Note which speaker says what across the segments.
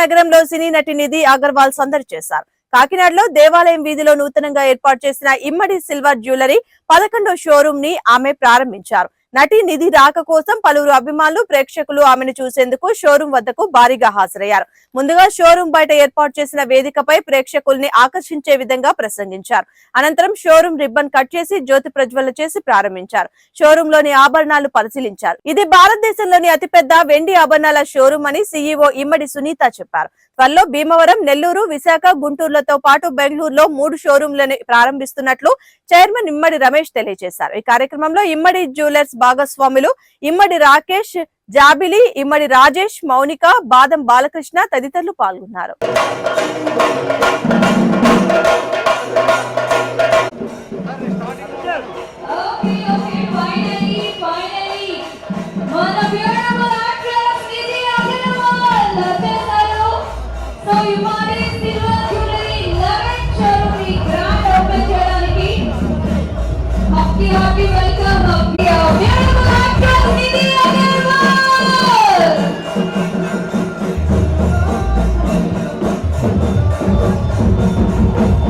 Speaker 1: నగరంలో సినీ నటి నిధి అగర్వాల్ సందడి చేశారు. కాకినాడలో దేవాలయం వీధిలో నూతనంగా ఏర్పాటు చేసిన ఇమ్మడి సిల్వర్ జ్యువెలరీ పదకొండో షోరూమ్ని ఆమె ప్రారంభించారు. నటి నిధి రాక కోసం పలువురు అభిమానులు ప్రేక్షకులు ఆమెను చూసేందుకు షోరూం వద్దకు భారీగా హాజరయ్యారు. ముందుగా షోరూం బయట ఏర్పాటు చేసిన వేదికపై ప్రేక్షకుల్ని ఆకర్షించే విధంగా ప్రసంగించారు. అనంతరం షోరూం రిబ్బన్ కట్ చేసి జ్యోతి ప్రజ్వల చేసి ప్రారంభించారు. షోరూం లోని ఆభరణాలు పరిశీలించారు. ఇది భారతదేశంలోని అతిపెద్ద వెండి ఆభరణాల షోరూం అని సీఈఓ ఇమ్మడి సునీత చెప్పారు. త్వరలో భీమవరం నెల్లూరు విశాఖ గుంటూరులతో పాటు బెంగళూరులో మూడు షోరూంలను ప్రారంభిస్తున్నట్లు చైర్మన్ ఇమ్మడి రమేష్ తెలియజేశారు. ఈ కార్యక్రమంలో ఇమ్మడి జ్యువెలర్స్ భాగస్వాములు ఇమ్మడి రాకేష్ జాబిలి ఇమ్మడి రాజేష్ మౌనిక బాదం బాలకృష్ణ తదితరులు పాల్గొన్నారు.
Speaker 2: Hopi, happy, welcome, hopi, our beautiful actress, Nidhi Thank
Speaker 3: you.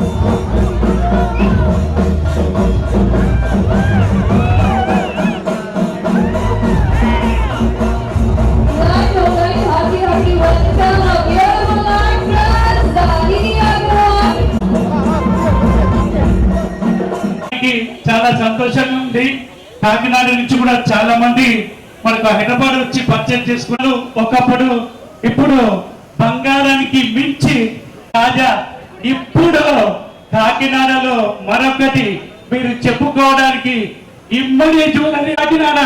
Speaker 3: చాలా సంతోషంగా ఉంది. కాకినాడ నుంచి కూడా చాలా మంది మనకు హైదరాబాద్ వచ్చి పర్చేజ్ చేసుకున్నారు. ఒకప్పుడు ఇప్పుడు బంగారానికి మించి తాజా. ఇప్పుడు కాకినాడలో మరొకటి మీరు చెప్పుకోవడానికి ఇమ్మడి చూడండి కాకినాడ.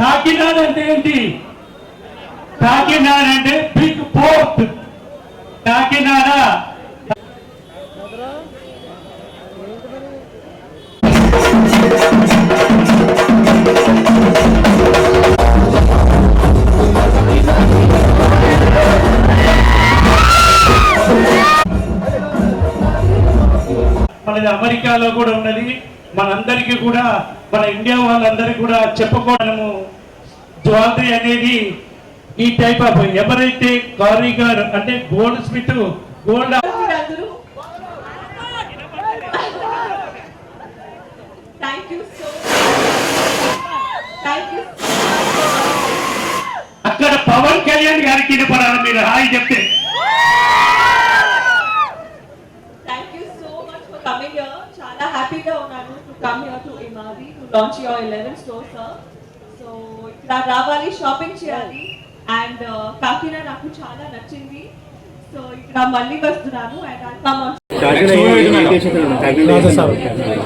Speaker 3: కాకినాడ అంటే ఏంటి? కాకినాడ అంటే బిగ్ పోర్ట్ కాకినాడ మనది అమెరికాలో కూడా ఉన్నది. మనందరికీ కూడా మన ఇండియా వాళ్ళందరికీ కూడా చెప్పుకోవడము జ్యువెలరీ అనేది ఈ టైప్ ఆఫ్ ఎవరైతే కారీగర్ అంటే గోల్డ్ స్మిత్ గోల్డ్ అక్కడ పవన్ కళ్యాణ్ గారికి వినపడాలి మీరు హాయ్ చెప్తే
Speaker 4: thank you so much for coming here చాలా హ్యాపీగా ఉన్నాను to come here to Immadi launch your 11 store sir so ఇక్కడ రావాలి షాపింగ్ చేయాలి. అండ్ uh, కాకినాడ నాకు చాలా నచ్చింది. సో ఇక్కడ మళ్ళీ వస్తున్నాను. అండ్ అంతా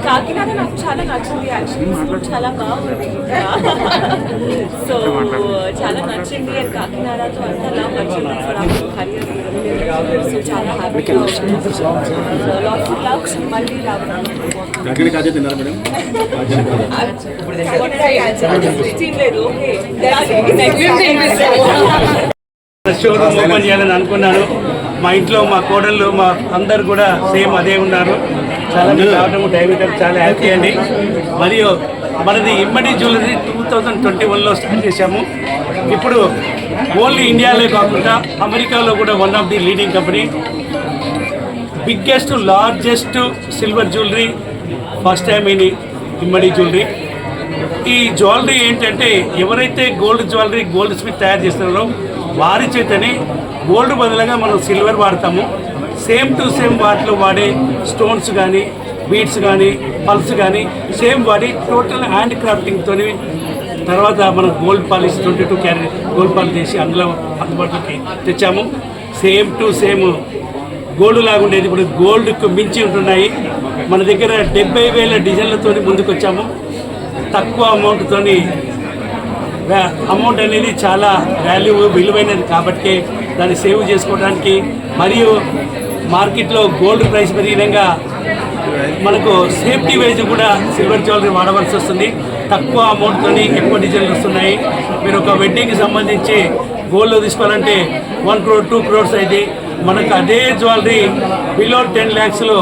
Speaker 5: కాకినాడ నాకు చాలా నచ్చింది యాక్చువల్లీ చాలా బాగుంది. సో చాలా నచ్చింది. అండ్ కాకినాడతో అంతా లవ్ వచ్చింది కరియర్ సో చాలా హ్యాపీగా లాట్స్ ఆఫ్ లవ్ మళ్ళీ రావడం
Speaker 6: కాకినాడ కాజా తిన్నారా మేడం?
Speaker 3: షోరూమ్ ఓపెన్ చేయాలని అనుకున్నాను. మా ఇంట్లో మా కోడళ్ళు మా అందరు కూడా సేమ్ అదే ఉన్నారు. చాలా మంది రావడం డైరెక్టర్ చాలా హ్యాపీ అండి. మరియు మనది Immadi jewellery two thousand twenty వన్లో స్టార్ట్ చేశాము. ఇప్పుడు ఓన్లీ ఇండియాలో కాకుండా అమెరికాలో కూడా one of the leading company biggest largest silver jewellery first time in Immadi jewellery. ఈ జ్యువెలరీ ఏంటంటే ఎవరైతే గోల్డ్ జ్యువెలరీ గోల్డ్ స్మిత్ తయారు చేస్తున్నారో వారి చేతనే గోల్డ్ బదులుగా మనం సిల్వర్ వాడతాము. సేమ్ టు సేమ్ వాటిలో వాడే స్టోన్స్ కానీ బీడ్స్ కానీ పల్స్ కానీ సేమ్ వాడి టోటల్ హ్యాండ్ క్రాఫ్టింగ్తో తర్వాత మనం gold polish twenty two carat gold polish చేసి అందులో అందుబాటులోకి తెచ్చాము. సేమ్ టు సేమ్ గోల్డ్ లాగా ఉండేది. ఇప్పుడు గోల్డ్కు మించి ఉంటున్నాయి. మన దగ్గర డెబ్బై వేల డిజైన్లతో ముందుకు వచ్చాము తక్కువ అమౌంట్తోని అమౌంట్ అనేది చాలా వాల్యూ విలువైనది కాబట్టి దాన్ని సేవ్ చేసుకోవడానికి మరియు మార్కెట్లో గోల్డ్ ప్రైస్ పెరిగినంగా మనకు సేఫ్టీ వైజ్ కూడా సిల్వర్ జ్యువెలరీ వాడవలసి వస్తుంది. తక్కువ అమౌంట్తో ఎక్కువ డిజైన్లు వస్తున్నాయి. మీరు ఒక వెడ్డింగ్కి సంబంధించి గోల్డ్లో తీసుకోవాలంటే వన్ క్రోర్ టూ క్రోర్స్ అయితే మనకు అదే జ్యువెలరీ బిలో టెన్ ల్యాక్స్లో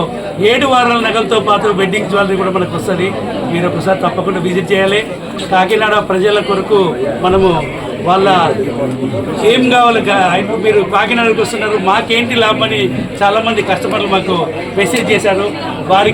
Speaker 3: ఏడు వారాల నగలతో పాటు వెడ్డింగ్ జ్యువెలరీ కూడా మనకు వస్తుంది. మీరు ఒకసారి తప్పకుండా విజిట్ చేయాలి. కాకినాడ ప్రజల కొరకు మనము వాళ్ళ ఏం కావాలి ఇప్పుడు మీరు కాకినాడకు వస్తున్నారు. మాకేంటి లాభం అని చాలామంది కస్టమర్లు మాకు మెసేజ్ చేశారు. వారి